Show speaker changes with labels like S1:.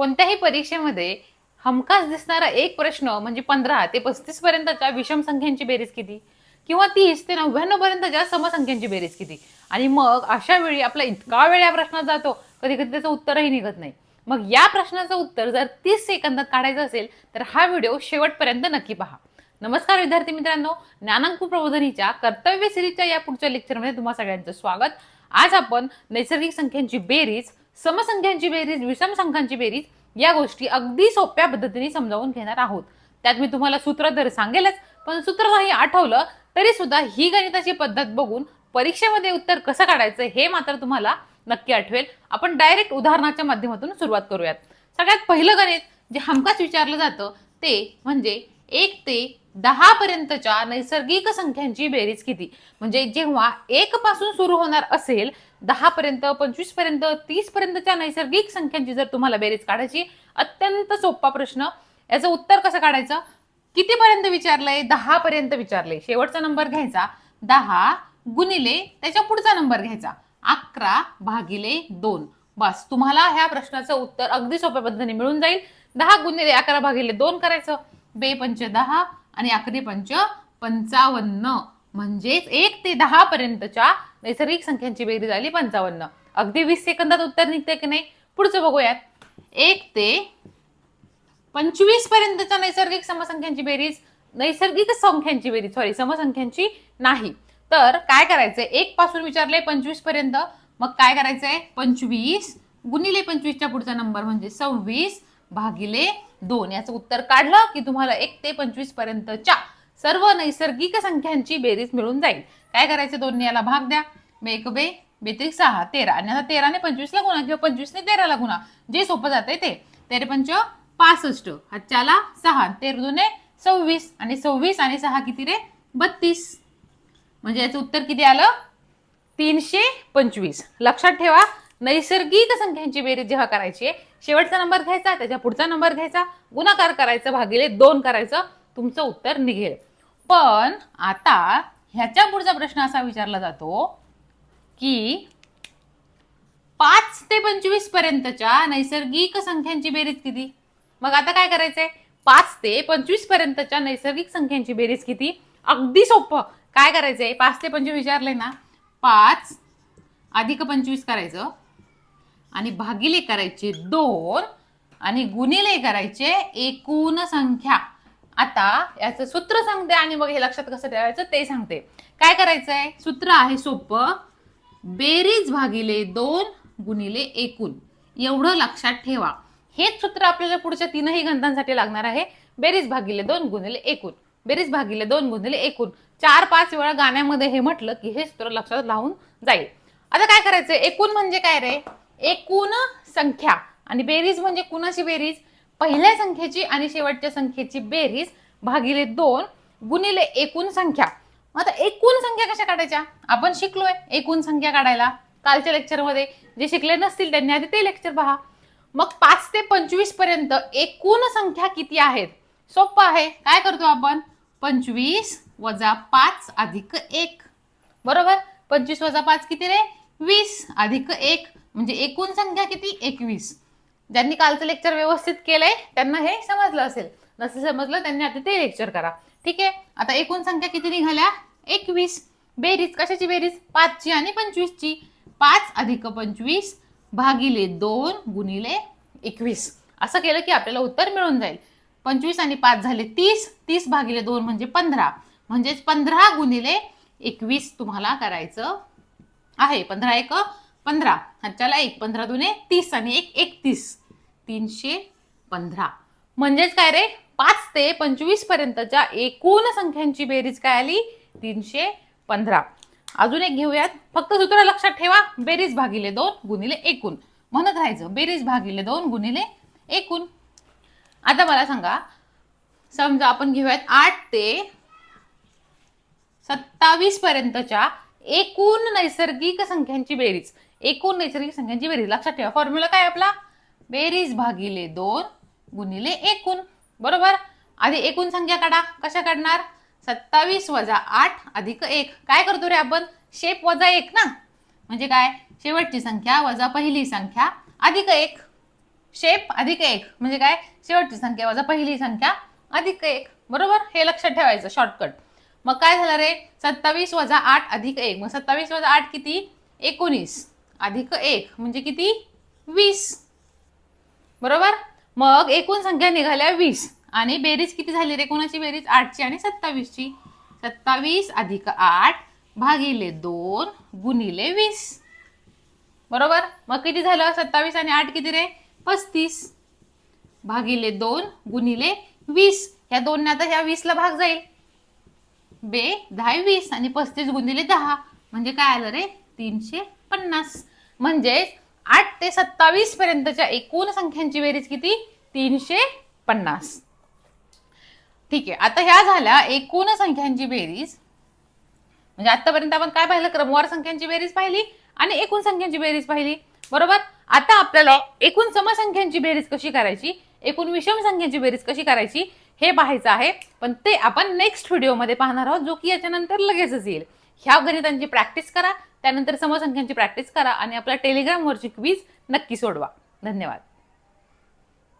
S1: कोणत्याही परीक्षेमध्ये हमखास दिसणारा एक प्रश्न म्हणजे पंधरा ते पस्तीस पर्यंतच्या विषम संख्यांची बेरीज किती? किंवा तीस ते नव्याण्णव पर्यंतच्या समसंख्यांची बेरीज किती? आणि मग अशा वेळी आपला इतका वेळ या प्रश्नात जातो कधी कधी त्याचं उत्तरही निघत नाही. मग या प्रश्नाचं उत्तर जर तीस सेकंदात काढायचं असेल तर हा व्हिडिओ शेवटपर्यंत नक्की पहा. नमस्कार विद्यार्थी मित्रांनो ज्ञानांकू प्रबोधनीच्या कर्तव्य सिरीजच्या या पुढच्या लेक्चरमध्ये तुम्हा सगळ्यांचं स्वागत. आज आपण नैसर्गिक संख्यांची बेरीज समसंख्यांची बेरीज विषम संख्यांची बेरीज या गोष्टी अगदी सोप्या पद्धतीने समजावून घेणार आहोत. त्यात मी तुम्हाला सूत्र तर सांगेलच पण सूत्र नाही आठवलं तरी सुद्धा ही गणिताची पद्धत बघून परीक्षेमध्ये उत्तर कसं काढायचं हे मात्र तुम्हाला नक्की आठवेल. आपण डायरेक्ट उदाहरणाच्या माध्यमातून सुरुवात करूयात. सगळ्यात पहिलं गणित जे हमखास विचारलं जातं ते म्हणजे एक ते दहा पर्यंतच्या नैसर्गिक संख्यांची बेरीज किती? म्हणजे जेव्हा एक पासून सुरू होणार असेल दहा पर्यंत पंचवीसपर्यंत तीस पर्यंतच्या नैसर्गिक संख्यांची जर तुम्हाला बेरीज काढायची अत्यंत सोपा प्रश्न. याचं उत्तर कसं काढायचं? किती पर्यंत विचारलंय? दहा पर्यंत विचारलंय. शेवटचा नंबर घ्यायचा. दहा गुणिले त्याच्या पुढचा नंबर घ्यायचा. अकरा भागिले दोन. बस तुम्हाला ह्या प्रश्नाचं उत्तर अगदी सोप्या पद्धतीने मिळून जाईल. दहा गुणिले अकरा भागिले दोन करायचं. बे पंच दहा. आणि अकरी पंच पंचावन्न. म्हणजेच एक ते दहा पर्यंतच्या नैसर्गिक संख्यांची बेरीज आली पंचावन्न. अगदी वीस सेकंदात उत्तर निघते की नाही? पुढचं बघूयात. एक ते पंचवीस पर्यंतच्या नैसर्गिक समसंख्यांची बेरीज नैसर्गिक संख्यांची बेरीज सॉरी समसंख्यांची नाही. तर काय करायचंय? एक पासून विचारलंय पंचवीसपर्यंत. मग काय करायचंय? पंचवीस गुणिले पंचवीसच्या पुढचा नंबर म्हणजे सव्वीस भागिले दोन. याचं उत्तर काढलं की तुम्हाला एक ते पंचवीस पर्यंतच्या सर्व नैसर्गिक संख्यांची बेरीज मिळून जाईल. काय करायचं दोन्ही? याला भाग द्या. बे एक बे. बेत्रिक सहा तेरा. आणि आता तेराने पंचवीसला गुणा किंवा पंचवीसने तेराला गुणा. जे सोपं जाते ते. तेरे पंच पासष्ट. हातच्याला सहा. तेर दोने सव्वीस. आणि सव्वीस आणि सहा किती रे? बत्तीस. म्हणजे याचं उत्तर किती आलं? तीनशे पंचवीस. लक्षात ठेवा. नैसर्गिक संख्यांची बेरीज जेव्हा करायची आहे शेवटचा नंबर घ्यायचा त्याच्या पुढचा नंबर घ्यायचा गुणाकार करायचा भागिले दोन करायचं तुमचं उत्तर निघेल. पण आता ह्याच्या पुढचा प्रश्न असा विचारला जातो की पाच ते पंचवीस पर्यंतच्या नैसर्गिक संख्यांची बेरीज किती? मग आता काय करायचंय? पाच ते पंचवीस पर्यंतच्या नैसर्गिक संख्यांची बेरीज किती? अगदी सोपं. काय करायचंय? पाच ते पंचवीस विचारलंय ना. पाच अधिक पंचवीस करायचं. आणि भागिले करायचे दोन आणि गुणिले करायचे एकूण संख्या. आता याचं सूत्र सांगते आणि मग हे लक्षात कसं ठेवायचं ते सांगते. काय करायचंय? सूत्र आहे सोपं. बेरीज भागिले दोन गुणिले एकूण. एवढं लक्षात ठेवा. हेच सूत्र आपल्याला पुढच्या तीनही गंधांसाठी लागणार आहे. बेरीज भागिले दोन गुणिले एकूण. बेरीज भागिले दोन गुणिले एकूण. चार पाच वेळा गाण्यामध्ये हे म्हटलं की हे सूत्र लक्षात लावून जाईल. आता काय करायचंय? एकूण म्हणजे काय रे? एकूण संख्या. आणि बेरीज म्हणजे कुणाची बेरीज? पहिल्या संख्येची आणि शेवटच्या संख्येची बेरीज भागिले दोन गुणिले एकूण संख्या. मग आता एकूण संख्या कशा काढायच्या? आपण शिकलोय एकूण संख्या काढायला. कालच्या लेक्चरमध्ये जे शिकले नसतील त्यांनी आधी ते लेक्चर पहा. मग पाच ते पंचवीसपर्यंत एकूण संख्या किती आहेत? सोपं आहे. काय करतो आपण? पंचवीस वजा पाच अधिक एक. बरोबर? पंचवीस वजा पाच किती रे? वीस अधिक एक. म्हणजे एकूण संख्या किती? एकवीस. ज्यांनी कालचं लेक्चर व्यवस्थित केलंय त्यांना हे समजलं असेल. नसेल समजलं त्यांनी आता ते लेक्चर करा. ठीक आहे? आता एकूण संख्या किती निघाल्या? एकवीस. बेरीज कशाची बेरीज? पाचची आणि पंचवीसची. पाच अधिक पंचवीस भागिले दोन गुणिले एकवीस. असं केलं की आपल्याला उत्तर मिळून जाईल. पंचवीस आणि पाच झाले तीस. तीस भागिले दोन म्हणजे पंधरा. म्हणजेच पंधरा गुणिले एकवीस तुम्हाला करायचं आहे. पंधरा एक पंधरा. ह्याच्याला एक पंधरा दुने तीस आणि एक एकतीस. तीनशे पंधरा. म्हणजेच काय रे? पाच ते पंचवीस पर्यंतच्या एकूण संख्यांची बेरीज काय आली? तीनशे पंधरा. अजून एक घेऊयात. फक्त सूत्र लक्षात ठेवा. बेरीज भागिले दोन गुणिले एकूण. म्हणत राहायचं बेरीज भागिले दोन गुणिले एकूण. आता मला सांगा समजा आपण घेऊयात आठ ते सत्तावीस पर्यंतच्या एकूण नैसर्गिक संख्यांची बेरीज. एकूण नैसर्गिक संख्यांची बेरीज. लक्षात ठेवा फॉर्म्युला काय आपला? बेरीज भागिले दोन गुणिले एकूण. बरोबर? आधी एकूण संख्या काढा. कशा काढणार? सत्तावीस वजा आठ अधिक एक. काय करतो रे आपण? शेप वजा एक ना? म्हणजे काय? शेवटची संख्या वजा पहिली संख्या अधिक एक. शेप अधिक एक. म्हणजे काय? शेवटची संख्या वजा पहिली संख्या अधिक एक. बरोबर? हे लक्षात ठेवायचं. शॉर्टकट मग काय झालं रे? सत्तावीस वजा आठ अधिक एक. मग सत्तावीस वजा आठ किती? एकोणीस. अधिक एक म्हणजे किती? वीस. बरोबर? मग एकूण संख्या निघाल्या वीस. आणि बेरीज किती झाली रे? कोणाची बेरीज? आठची आणि सत्तावीसची. सत्तावीस अधिक आठ भागिले दोन गुणिले वीस. बरोबर? मग किती झालं? सत्तावीस आणि आठ किती रे? पस्तीस. भागिले दोन गुणिले वीस. ह्या दोन आता ह्या वीसला भाग जाईल. बे दहा वीस आणि पस्तीस गुणिले दहा. म्हणजे काय आलं रे? तीनशे पन्नास म्हणजे आठ ते सत्तावीस पर्यंतच्या एकूण संख्यांची बेरीज किती? तीनशे पन्नास. ठीक आहे. आता ह्या झाल्या एकूण संख्यांची बेरीज. म्हणजे आतापर्यंत आपण काय पाहिलं? क्रमवार संख्यांची बेरीज पाहिली आणि एकूण संख्यांची बेरीज पाहिली. बरोबर? आता आपल्याला एकूण समसंख्यांची बेरीज कशी करायची? एकूण विषम संख्यांची बेरीज कशी करायची? हे पाहायचं आहे. पण ते आपण नेक्स्ट व्हिडिओमध्ये पाहणार आहोत जो की याच्यानंतर लगेचच येईल. ह्या गणितांची प्रॅक्टिस करा. त्यानंतर समसंख्यांची प्रॅक्टिस करा आणि आपल्या टेलिग्रामवरची क्वीज नक्की सोडवा. धन्यवाद.